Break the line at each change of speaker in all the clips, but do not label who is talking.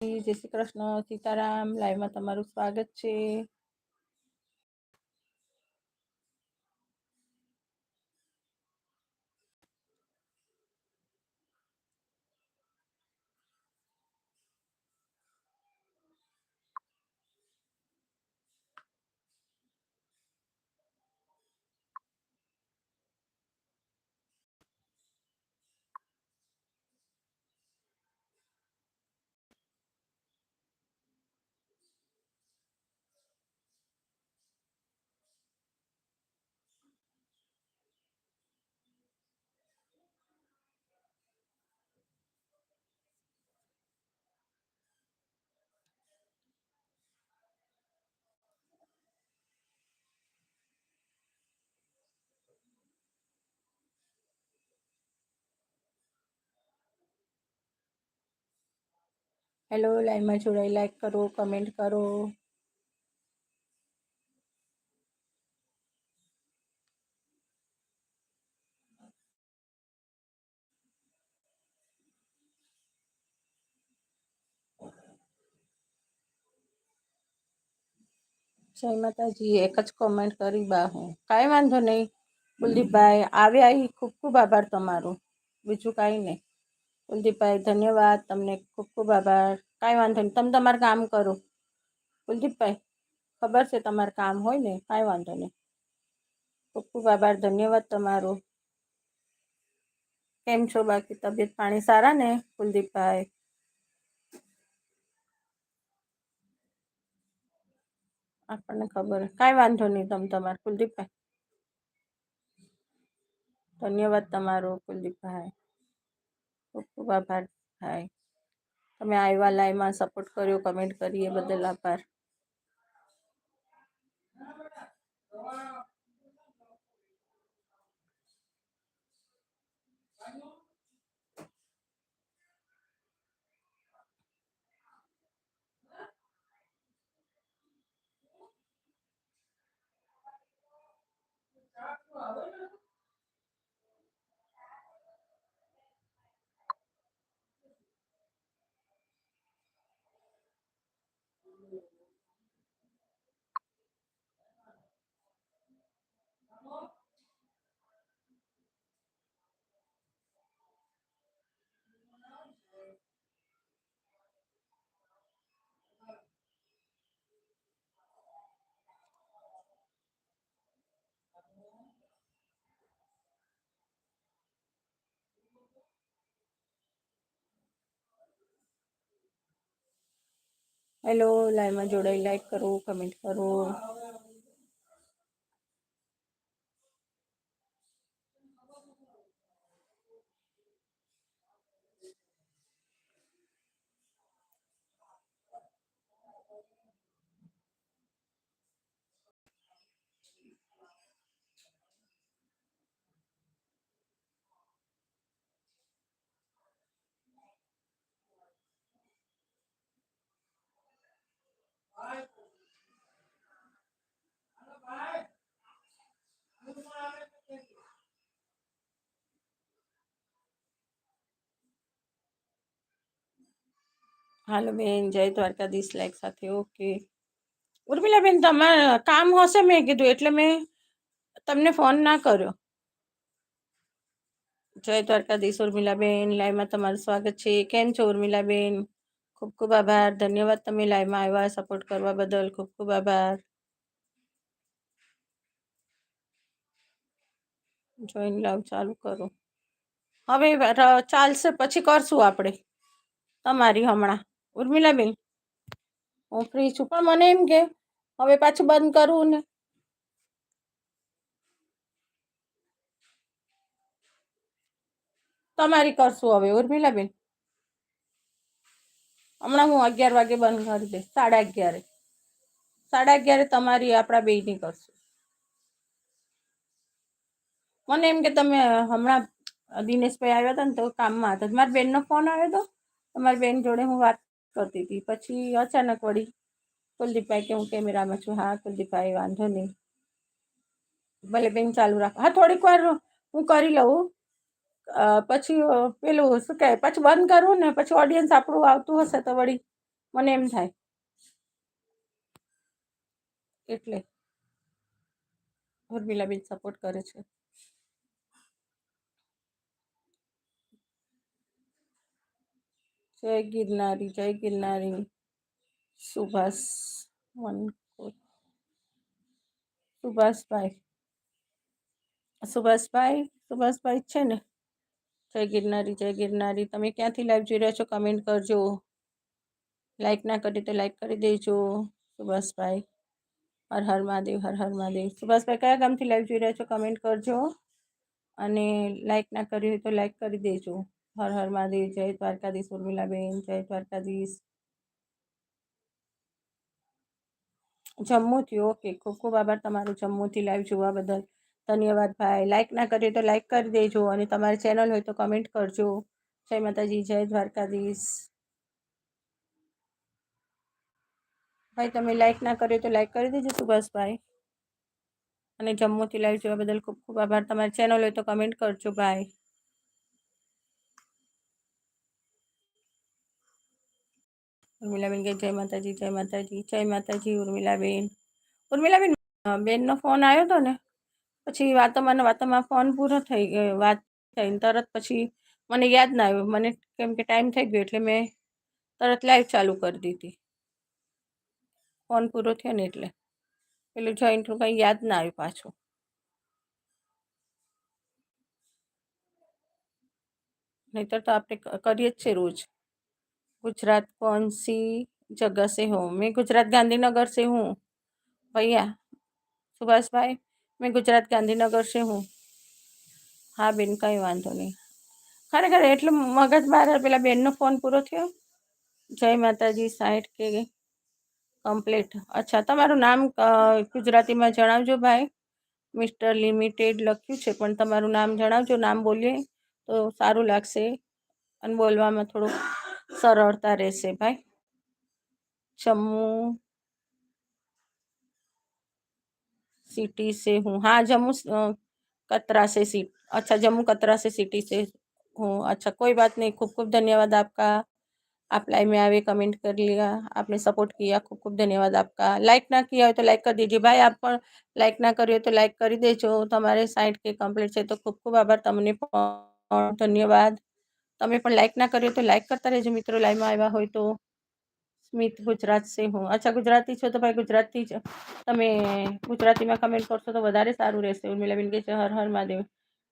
જય શ્રી કૃષ્ણ. સીતારામ લાઈવમાં તમારું સ્વાગત છે. હેલો લાઈનમાં જોડાઈ લાઈક કરો કમેન્ટ કરો. જય માતાજી, એક જ કોમેન્ટ કરી બા હું કાંઈ વાંધો નહીં. કુલદીપભાઈ આવ્યા ખૂબ ખૂબ આભાર તમારો. બીજું કાંઈ નહીં. કુલદીપભાઈ ધન્યવાદ. તમને ખૂબ ખૂબ આભાર. કાંઈ વાંધો નહીં. તમે તમારું કામ કરો. કુલદીપભાઈ ખબર છે તમારું કામ હોય ને? કાંઈ વાંધો નહીં. ખૂબ ખૂબ આભાર. ધન્યવાદ તમારો. કેમ છો? બાકી તબિયત પાણી સારા ને કુલદીપભાઈ આપણને ખબર કાંઈ વાંધો નહીં તમે તમારે. કુલદીપભાઈ ધન્યવાદ તમારો કુલદીપભાઈ ખૂબ ખૂબ આભાર ભાઈ. તમે આવ્યા લાઈવમાં સપોર્ટ કર્યો કમેન્ટ કરી એ બદલ આભાર. હેલો લાઈવમાં જોડાઈ લાઈક કરો કમેન્ટ કરો. હાલો બેન, જય દ્વારકાધીશ લાઈક સાથે ઓકે ઉર્મિલાબેન, તમારે કામ હશે મેં કીધું, એટલે મેં તમને ફોન ના કર્યો. જય દ્વારકાધીશ ઉર્મિલાબેન લાઈવમાં તમારું સ્વાગત છે. કેમ છો ઉર્મિલાબેન? ખૂબ ખૂબ આભાર. ધન્યવાદ તમે લાઈવમાં આવ્યા સપોર્ટ કરવા બદલ. ખૂબ ખૂબ આભાર. જોઈન લાવ, ચાલુ કરો. હવે ચાલશે, પછી કરશું આપણે. તમારી હમણાં. ઉર્મિલાબેન હું ફ્રી છું, પણ મને એમ કે હવે પાછું બંધ કરવું ને. તમારી કરશું હવે ઉર્મિલાબેન હમણાં હું અગિયાર વાગે બંધ કરી દઈશ, સાડા અગિયારે. સાડા અગિયારે તમારી આપણા બેયની કરશું. મને એમ કે તમે હમણાં દિનેશભાઈ આવ્યા હતા ને તો કામમાં હતા. મારા બેનનો ફોન આવ્યો હતો તમારી બેન જોડે હું વાત કરતી હતી પછી અચાનક વળી કુલદીપભાઈ કે હું કેમેરામાં છું. હા, કુલદીપભાઈ, વાંધો નહીં. ભલે બેન ચાલુ રાખો. હા, થોડીક વાર હું કરી લઉં. પછી પેલું શું કહે પછી બંધ કરું ને પછી ઓડિયન્સ આપણું આવતું હશે તો વળી મને એમ થાય. એટલે ઉર્મિલાબેન સપોર્ટ કરે છે. જય ગિરનારી જય ગિરનારી. સુભાષ વનકોટ સુભાષભાઈ. સુભાષભાઈ સુભાષભાઈ છે ને? જય ગિરનારી જય ગિરનારી. તમે ક્યાંથી લાઈવ જોઈ રહ્યા છો? કમેન્ટ કરજો. લાઈક ના કરી તો લાઈક કરી દેજો. સુભાષભાઈ. હર હર મહાદેવ, હર હર મહાદેવ. સુભાષભાઈ, કયા ગામથી લાઈવ જોઈ રહ્યા છો? કમેન્ટ કરજો. અને લાઈક ના કરી હોય તો લાઈક કરી દેજો. હર હર મહાદેવ, જય દ્વારકાધીશ, ઉર્મિલાબેન, જય દ્વારકાધીશ. જમ્મુથી, ઓકે, ખૂબ ખૂબ આભાર તમારું જમ્મુથી લાઈવ જોવા બદલ. ધન્યવાદ, ભાઈ. લાઈક ના કરીએ તો લાઈક કરી દેજો અને તમારી ચેનલ હોય તો કમેન્ટ કરજો. જય માતાજી, જય દ્વારકાધીશ. ભાઈ, તમે લાઈક ના કર્યો તો લાઈક કરી દેજો સુભાષભાઈ અને જમ્મુથી લાઈવ જોવા બદલ ખૂબ ખૂબ આભાર. તમારી ચેનલ હોય તો કમેન્ટ કરજો, ભાઈ. ઉર્મિલાબેન કે, જય માતાજી જય માતાજી જય માતાજી, ઉર્મિલાબેન. ઉર્મિલાબેન બેનનો ફોન આવ્યો હતો ને, પછી વાતોમાં વાતોમાં ફોન પૂરો થઈ ગયો, વાત થઈને તરત પછી મને યાદ ના આવ્યું. મને કેમ કે ટાઈમ થઈ ગયો એટલે મેં તરત લાઈવ ચાલુ કરી દીધી. ફોન પૂરો થયો ને એટલે. પેલું જોઈન્ટનું કંઈ યાદ ના આવ્યું પાછું. નહીતર તો આપણે કરીએ જ છે રોજ. गुजरात कौन सी जगह से हो मैं गुजरात गांधीनगर से हूँ भैया सुभाष भाई मैं गुजरात गांधीनगर से हूँ હા બેન કંઈ વાંધો નહીં ખરેખર એટલે મગજ મારે પેલા બેનનો ફોન પૂરો થયો જય માતાજી સાઠ કે કમ્પ્લીટ અચ્છા તમારું નામ અ, ગુજરાતીમાં જણાવજો ભાઈ મિસ્ટર લિમિટેડ લખ્યું છે પણ તમારું નામ જણાવજો નામ બોલીએ તો સારું લાગશે અને બોલવામાં થોડું સરળતા રહેશે ભાઈ जम्मू सिटी से हूँ हाँ जम्मू अ, कतरा से सीट अच्छा जम्मू कतरा से सिटी से हूँ अच्छा कोई बात नहीं खूब खूब धन्यवाद आपका आप लाइव में आवे कमेंट कर लिया आपने सपोर्ट किया खूब खूब धन्यवाद आपका लाइक ना किया हो तो लाइक कर दीजिए भाई आप પણ લાઈક ના કર્યો તો લાઈક કરી દેજો તમારે સાઈઠ કે કમ્પ્લીટ છે તો ખૂબ ખૂબ આભાર તમને પણ ધન્યવાદ તમે પણ લાઈક ના કર્યો તો લાઈક કરતા રહેજો મિત્રો. લાઈવમાં આવ્યા હોય તો. સ્મિત ગુજરાત સે હું. અચ્છા, ગુજરાતી છો તો ભાઈ ગુજરાતી જ. તમે ગુજરાતીમાં કમેન્ટ કરશો તો વધારે સારું રહેશે. ઉર્મિલાબેન કે છે, હર હર મહાદેવ.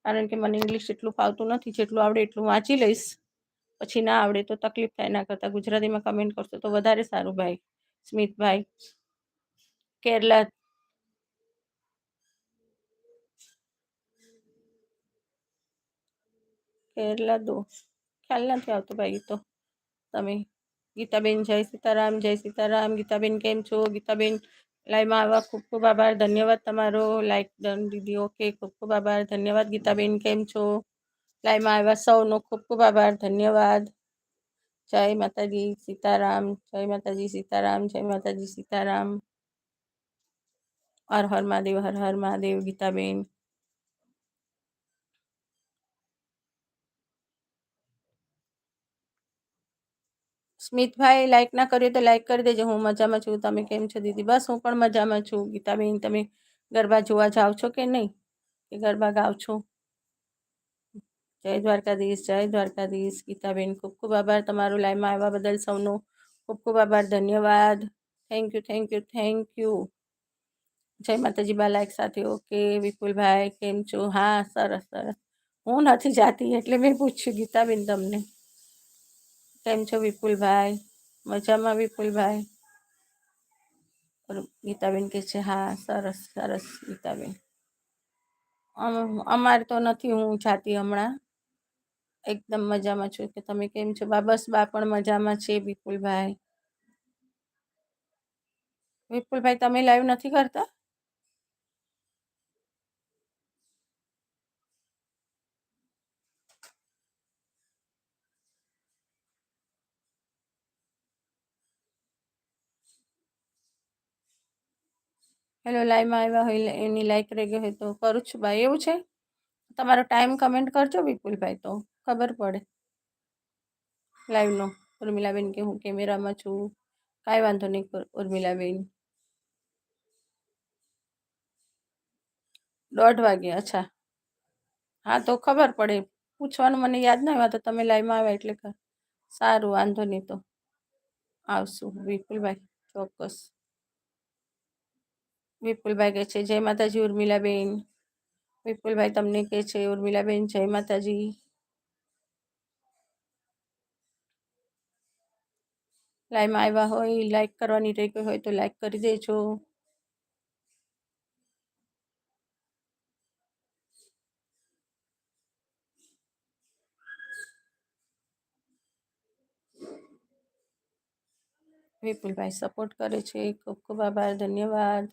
કારણ કે મને ઇંગ્લિશ એટલું ફાવતું નથી, જેટલું આવડે એટલું વાંચી લઈશ. પછી ના આવડે તો તકલીફ થાય ના કરતાં. ગુજરાતીમાં કમેન્ટ કરશો તો વધારે સારું ભાઈ. સ્મિતભાઈ કેરલા કેરલા દો. ખ્યાલ નથી આવતો ભાઈ ગીતો. તમે ગીતાબેન, જય સીતારામ જય સીતારામ. ગીતાબેન કેમ છો? ગીતાબેન, લાઈવમાં આવવા ખૂબ ખૂબ આભાર. ધન્યવાદ તમારો. લાઈક દીધી. ઓકે, ખૂબ ખૂબ આભાર. ધન્યવાદ ગીતાબેન, કેમ છો? લાઈવમાં આવ્યા સૌનો ખૂબ ખૂબ આભાર. ધન્યવાદ. જય માતાજી સીતારામ. જય માતાજી સીતારામ. જય માતાજી સીતારામ. હર હર મહાદેવ, હર હર મહાદેવ ગીતાબેન. સ્મિતભાઈ લાઈક ના કર્યો તો લાઈક કરી દેજો. હું મજામાં છું. તમે કેમ છો દીદી? બસ હું પણ મજામાં છું. ગીતાબેન, તમે ગરબા જોવા જાઓ છો કે નહીં? કે ગરબા ગાઓ છો? જય દ્વારકાધીશ જય દ્વારકાધીશ. ગીતાબેન, ખૂબ ખૂબ આભાર તમારું લાઈવમાં આવ્યા બદલ સૌનો. ખૂબ ખૂબ આભાર. ધન્યવાદ. Thank you thank you thank you જય માતાજી બા લાઈક સાથે. ઓકે વિપુલભાઈ, કેમ છો? હા, સરસ સરસ. હું નથી જાતી એટલે મેં પૂછ્યું ગીતાબેન તમને. કેમ છો વિપુલભાઈ? મજામાં વિપુલભાઈ? ગીતાબેન કે છે, હા, સરસ સરસ, ગીતાબેન. અમ- અમારે તો નથી હું જાતી હમણાં. એકદમ મજામાં છું કે તમે કેમ છો? બા, બસ બા પણ મજામાં છે વિપુલભાઈ. વિપુલભાઈ, તમે લાઈવ નથી કરતા? હેલો લાઈવમાં આવ્યા હોય, એની લાઈક રહી ગઈ હોય તો કરું છું ભાઈ. એવું છે? તમારો ટાઈમ કમેન્ટ કરજો વિપુલભાઈ તો, ખબર પડે. લાઈવનો ઉર્મિલાબેન કે હું કેમેરામાં છું. કાંઈ વાંધો નહીં ઉર્મિલાબેન. દોઢ વાગે અચ્છા. હા, તો ખબર પડે. પૂછવાનું મને યાદ ના આવ્યા તો તમે લાઈવમાં આવ્યા એટલે સારું, વાંધો નહીં તો. આવશું, વિપુલભાઈ, ચોક્કસ. વિપુલભાઈ કહે છે, જય માતાજી ઉર્મિલાબેન. વિપુલભાઈ તમને કહે છે, ઉર્મિલાબેન, જય માતાજી. લાઈવમાં આવ્યા હોય લાઈક કરવાની રહી ગઈ હોય તો લાઈક કરી દેજો. વિપુલભાઈ સપોર્ટ કરે છે, ખૂબ ખૂબ આભાર, ધન્યવાદ.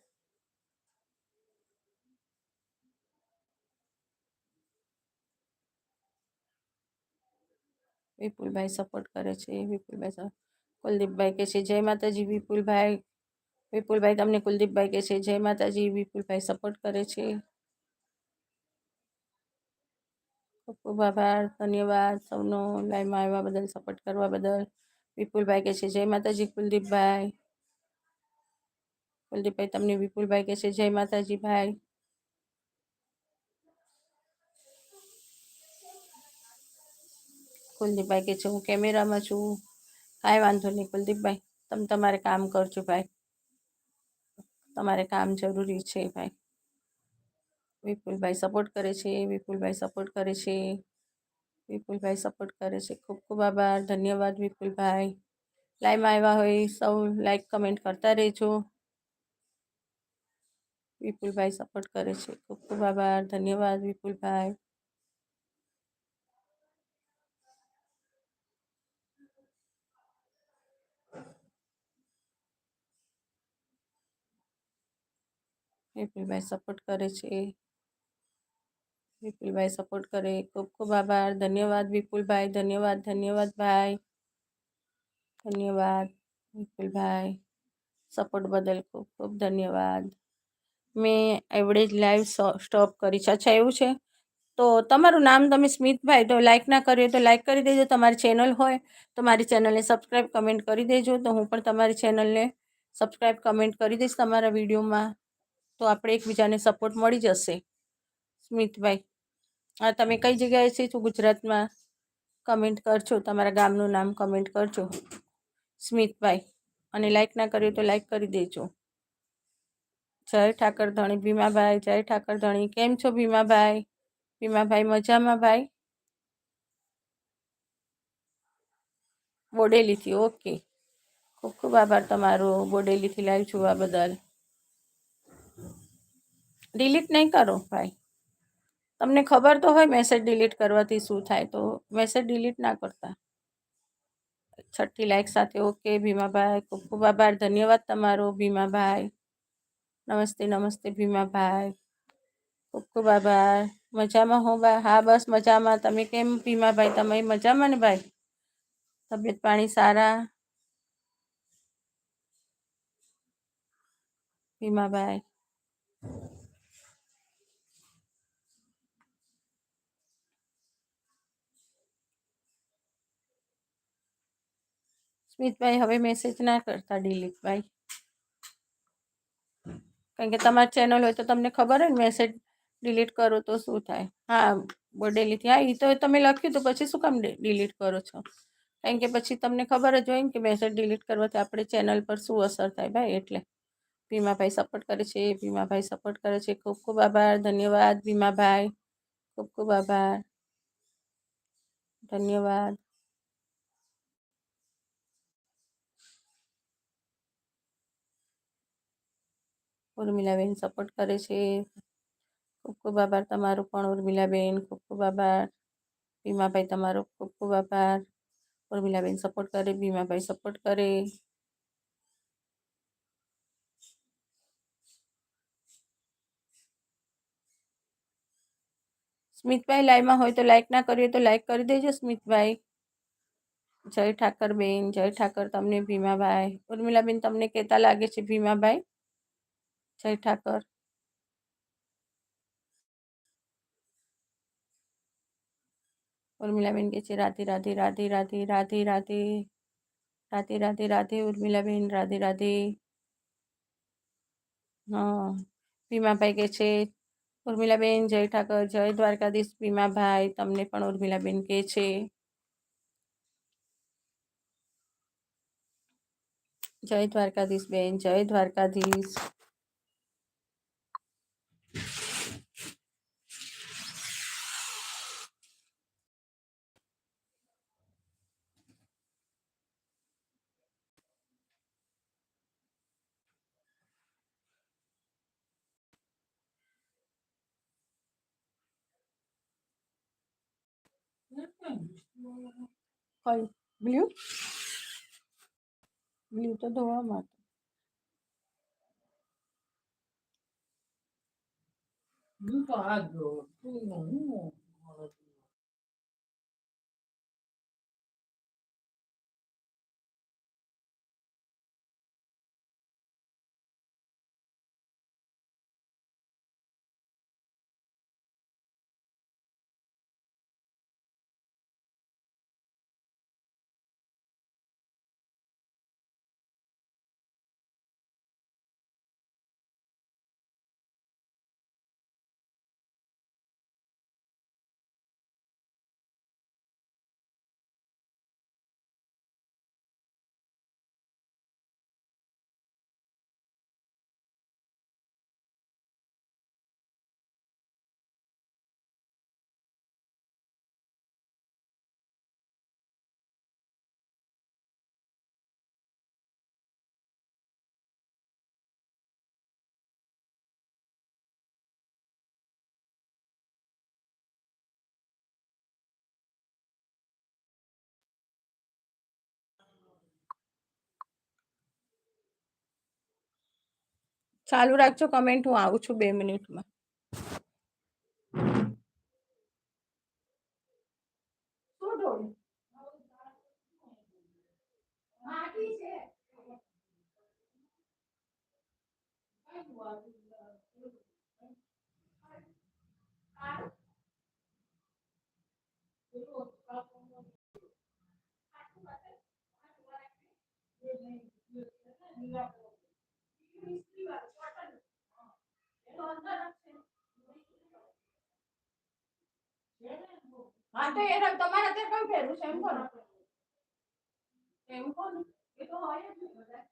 વિપુલભાઈ સપોર્ટ કરે છે, વિપુલભાઈ સ- કુલદીપભાઈ કે છે, જય માતાજી વિપુલભાઈ વિપુલભાઈ તમને કુલદીપભાઈ કે છે, જય માતાજી વિપુલભાઈ સપોર્ટ કરે છે. ખૂબ ખૂબ આભાર, ધન્યવાદ સૌનો લાઈવમાં આવ્યા બદલ સપોર્ટ કરવા બદલ. વિપુલભાઈ કે છે, જય માતાજી કુલદીપભાઈ. કુલદીપભાઈ તમને વિપુલભાઈ કે છે, જય માતાજી ભાઈ. કુલદીપભાઈ કે છે, હું કેમેરામાં છું. કાંઈ વાંધો નહીં કુલદીપભાઈ, તમે તમારે કામ કરજો ભાઈ. તમારે કામ જરૂરી છે ભાઈ. વિપુલભાઈ સપોર્ટ કરે છે, વિપુલભાઈ સપોર્ટ કરે છે. વિપુલભાઈ સપોર્ટ કરે છે. ખૂબ ખૂબ આભાર. ધન્યવાદ વિપુલભાઈ. લાઈવમાં આવ્યા હોય સૌ લાઈક કમેન્ટ કરતા રહેજો. વિપુલભાઈ સપોર્ટ કરે છે. ખૂબ ખૂબ આભાર. ધન્યવાદ વિપુલભાઈ. વિપુલભાઈ સપોર્ટ કરે છે. વિપુલભાઈ સપોર્ટ કરે. ખૂબ ખૂબ આભાર. ધન્યવાદ વિપુલભાઈ. ધન્યવાદ ધન્યવાદ ભાઈ. ધન્યવાદ વિપુલભાઈ. સપોર્ટ બદલ ખૂબ ખૂબ ધન્યવાદ. મેં એવડે જ લાઈવ સ્ટોપ કરી. છે અચ્છા, એવું છે? તો તમારું નામ તમે સ્મિતભાઈ, તો લાઈક ના કર્યું તો લાઈક કરી દેજો. તમારી ચેનલ હોય તો મારી ચેનલને સબસ્ક્રાઈબ કમેન્ટ કરી દેજો. તો હું પણ તમારી ચેનલને સબસ્ક્રાઈબ કમેન્ટ કરી દઈશ તમારા વિડીયોમાં તો આપણે એકબીજાને સપોર્ટ મળી જશે. સ્મિતભાઈ હા તમે કઈ જગ્યાએ છે ગુજરાતમાં? કમેન્ટ કરજો, તમારા ગામનું નામ કમેન્ટ કરજો. સ્મિતભાઈ, અને લાઈક ના કર્યું તો લાઈક કરી દેજો. જય ઠાકર ધણી ભીમાભાઈ, જય ઠાકર ધણી કેમ છો ભીમાભાઈ? ભીમાભાઈ મજામાં ભાઈ? બોડેલીથી ઓકે ખૂબ ખૂબ આભાર તમારો, બોડેલીથી લાઈવ જોવા બદલ. ડિલીટ નહીં કરો ભાઈ. તમને ખબર તો હોય મેસેજ ડિલીટ કરવાથી શું થાય, તો મેસેજ ડિલીટ ના કરતા. છઠ્ઠી લાઈક સાથે ઓકે ભીમાભાઈ, ખૂબ ખૂબ આભાર, ધન્યવાદ તમારો, ભીમાભાઈ. નમસ્તે નમસ્તે, ભીમાભાઈ. ખૂબ ખૂબ આભાર. મજામાં હો બા? હા, બસ મજામાં. તમે કેમ ભીમાભાઈ? તમે મજામાં ને ભાઈ? તબિયત પાણી સારા? ભીમાભાઈ. સ્મિતભાઈ હવે મેસેજ ના કરતા ડિલીટ ભાઈ. કારણ કે તમારી ચેનલ હોય તો તમને ખબર હોય મેસેજ ડિલીટ કરો તો શું થાય? હા બોડેલીથી હા એ તો તમે લખ્યું તો પછી શું કામ ડિલીટ કરો છો? કારણ કે પછી તમને ખબર જ હોય ને કે મેસેજ ડિલીટ કરવાથી આપણે ચેનલ પર શું અસર થાય ભાઈ? એટલે ભીમાભાઈ સપોર્ટ કરે છે, ભીમાભાઈ સપોર્ટ કરે છે. ખૂબ ખૂબ આભાર, ધન્યવાદ ભીમાભાઈ. ખૂબ ખૂબ આભાર. ધન્યવાદ. ઉર્મિલાબેન સપોર્ટ કરે છે. ખૂબ ખૂબ આભાર તમારો પણ ઉર્મિલાબેન ખૂબ ખૂબ આભાર. ભીમાભાઈ તમારો ખૂબ ખૂબ આભાર. ઉર્મિલાબેન સપોર્ટ કરે, ભીમાભાઈ સપોર્ટ કરે. સ્મિતભાઈ લાઈવમાં હોય તો લાઈક ના કરીએ તો લાઈક કરી દેજો સ્મિતભાઈ. જય ઠાકર બેન, જય ઠાકર તમને ભીમાભાઈ. ઉર્મિલાબેન તમને કહેતા લાગે છે ભીમાભાઈ? જય ઠાકર. ઉર્મિલાબેન કે છે, રાધે રાધે રાધે રાધે રાધે રાધે રાધે રાધે રાધે, ઉર્મિલાબેન, રાધે રાધે. હા, ભીમાભાઈ કે છે, ઉર્મિલાબેન, જય ઠાકર, જય દ્વારકાધીશ ભીમાભાઈ. તમને પણ ઉર્મિલાબેન કે છે. જય દ્વારકાધીશ બેન, જય દ્વારકાધીશ. કઈ બ્લુ બ્લુ તો ધોવામાં ચાલુ રાખજો કમેન્ટ હું આવું છું બે મિનિટમાં. હા તો એ રંગ તમારે અત્યારે કયું પહેરવું છે એમ કરો એમ કોણ એ તો હોય જ ને બધા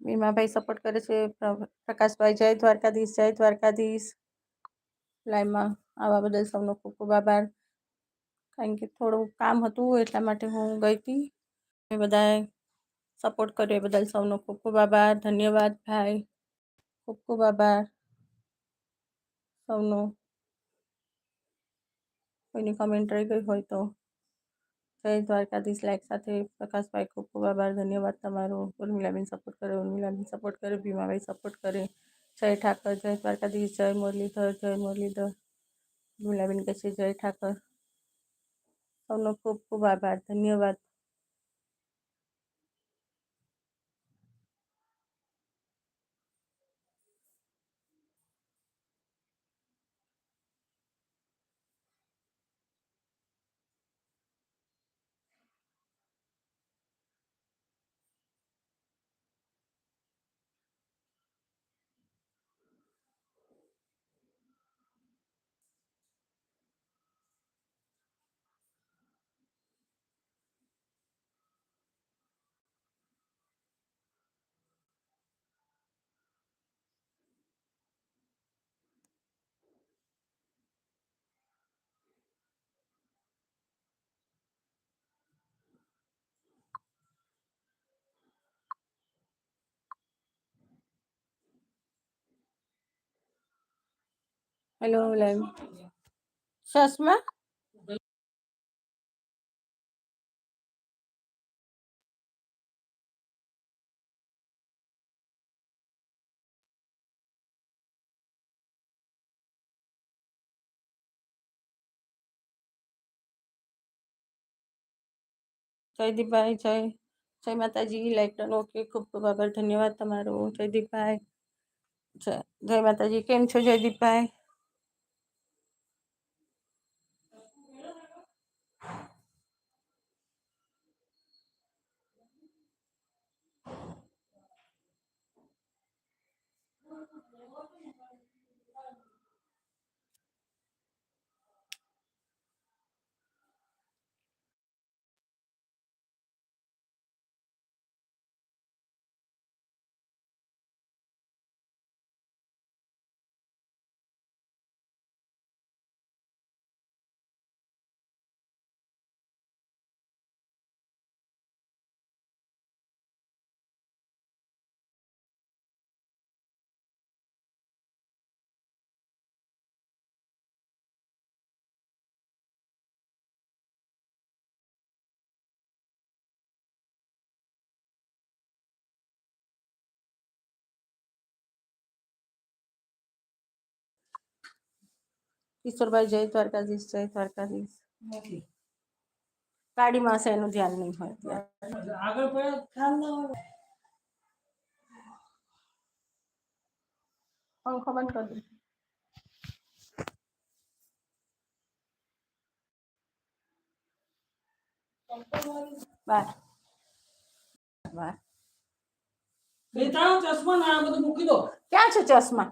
મીમાભાઈ સપોર્ટ કરે છે પ્ર- પ્રકાશભાઈ જય દ્વારકાધીશ જય દ્વારકાધીશ લાઈવમાં આવવા બદલ સૌનો ખૂબ ખૂબ આભાર. કારણ કે થોડું કામ હતું એટલા માટે હું ગઈ હતી. એ બધાએ સપોર્ટ કર્યો એ બદલ સૌનો ખૂબ ખૂબ આભાર, ધન્યવાદ ભાઈ. ખૂબ ખૂબ આભાર સૌનો. કોઈની કમેન્ટ રહી ગઈ હોય તો જય દ્વારકાધીશ. લાઈક સાથે પ્રકાશભાઈ ખૂબ ખૂબ આભાર, ધન્યવાદ તમારો. ઉર્મિલાબેન સપોર્ટ કરે, ઉર્મિલાબેન સપોર્ટ કરે, ભીમાભાઈ સપોર્ટ કરે. જય ઠાકર, જય દ્વારકાધીશ, જય મુરલીધર જય મુરલીધર. ઉર્મિલાબેન કહે છે જય ઠાકર. સૌનો ખૂબ ખૂબ આભાર, ધન્યવાદ. Hello Lem. Shasma? જયદીપભાઈ જય જય માતાજી. લાઈક ઓકે ખૂબ ખૂબ આભાર. ધન્યવાદ તમારો. જયદીપભાઈ જય જય માતાજી. કેમ છો જયદીપભાઈ કિશોરભાઈ જય દ્વારકાધીશ જય દ્વારકાધીશ ગાડીમાં હશે એનું ધ્યાન નહીં હોય ત્યારે પંખો બંધ કરી દો બાર બાર
ચશ્મા ના આ બધું મૂકી દો
ક્યાં છે ચશ્મા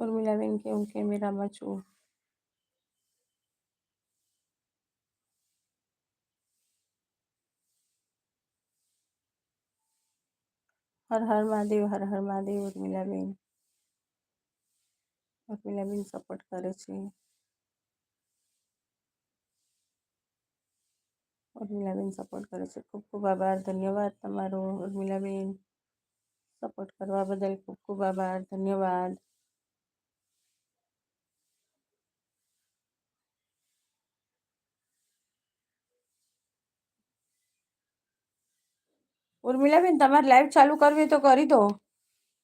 ઉર્મિલાબેન કે હું કેમેરામાં છું હર હર મહાદેવ હર હર મહાદેવ ઉર્મિલાબેન ઉર્મિલાબેન સપોર્ટ કરે છે ઉર્મિલાબેન સપોર્ટ કરે છે ખૂબ ખૂબ આભાર ધન્યવાદ તમારો ઉર્મિલાબેન સપોર્ટ કરવા બદલ ખૂબ ખૂબ આભાર ધન્યવાદ ઉર્મિલાબેન, તમારે લાઈવ ચાલુ કરવી તો કરી દો.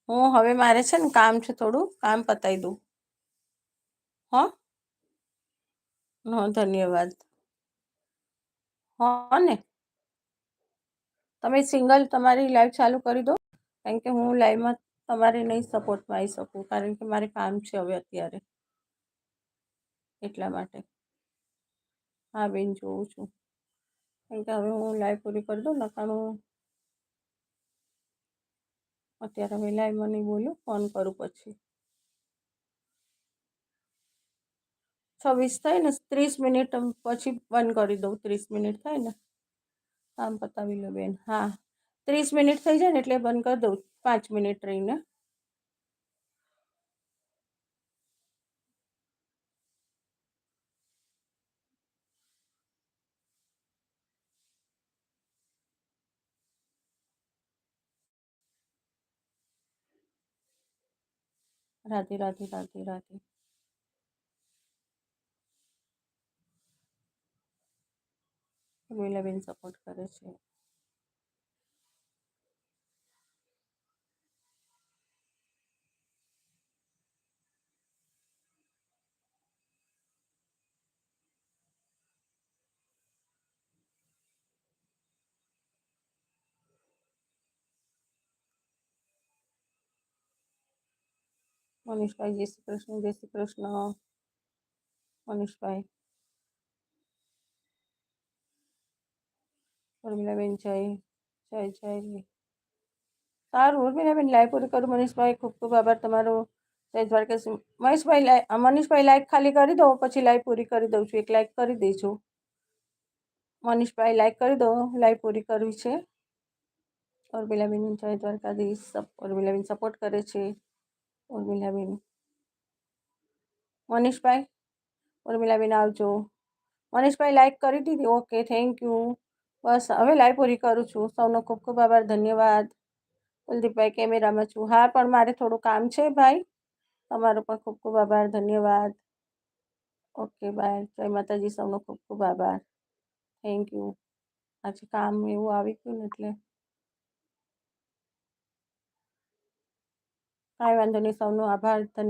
હું હવે મારે છે ને કામ છે થોડું, કામ પતાવી દઉં. હા? હા ધન્યવાદ. હા ને? તમે સિંગલ તમારી લાઈવ ચાલુ કરી દો. કારણ કે હું લાઈવમાં તમારે નહીં સપોર્ટમાં આવી શકું, કારણ કે મારે કામ છે હવે અત્યારે. એટલા માટે. હા બેન, જોઉં છું. કારણ કે હવે હું લાઈવ પૂરી કરી દઉં નકાણું અત્યારે વહેલા એમાં નહીં બોલું ફોન કરું પછી. છવ્વીસ થાય ને, ત્રીસ મિનિટ પછી બંધ કરી દઉં, ત્રીસ મિનિટ થાય ને. કામ પતાવી લો બેન, હા. ત્રીસ મિનિટ થઈ જાય ને એટલે બંધ કરી દઉં, પાંચ મિનિટ રહીને. રાધે રાધે રાધે રાધે. બેન સપોર્ટ કરે છે. મનીષભાઈ જય શ્રી કૃષ્ણ જય શ્રી કૃષ્ણ મનીષભાઈ ઉર્મિલાબેન જય જય જય સારું ઉર્મિલાબેન લાઈવ પૂરી કરું મનીષભાઈ ખૂબ ખૂબ આભાર તમારો જય દ્વારકા મહેશભાઈ મનીષભાઈ લાઈક ખાલી કરી દો પછી લાઈવ પૂરી કરી દઉં છું એક લાઈક કરી દઈશું મનીષભાઈ લાઈક કરી દો લાઈવ પૂરી કરવી છે ઉર્મિલાબેન જય દ્વારકાધીશ ઉર્મિલાબેન સપોર્ટ કરે છે ઉર્મિલાબેન મનીષભાઈ ઉર્મિલાબેન આવજો મનીષભાઈ લાઈક કરી દીધી ઓકે થેન્ક યુ બસ, હવે લાઈવ પૂરી કરું છું. સૌનો ખૂબ ખૂબ આભાર, ધન્યવાદ. કુલદીપભાઈ કેમેરામાં છું. હા, પણ મારે થોડું કામ છે ભાઈ. તમારો પણ ખૂબ ખૂબ આભાર, ધન્યવાદ. ઓકે બાય જય માતાજી, સૌનો ખૂબ ખૂબ આભાર. થેન્ક યુ આજે કામ એવું આવી ગયું ને એટલે કાંઈ વાંધો નહીં સૌનો આભાર ધન્યવાદ.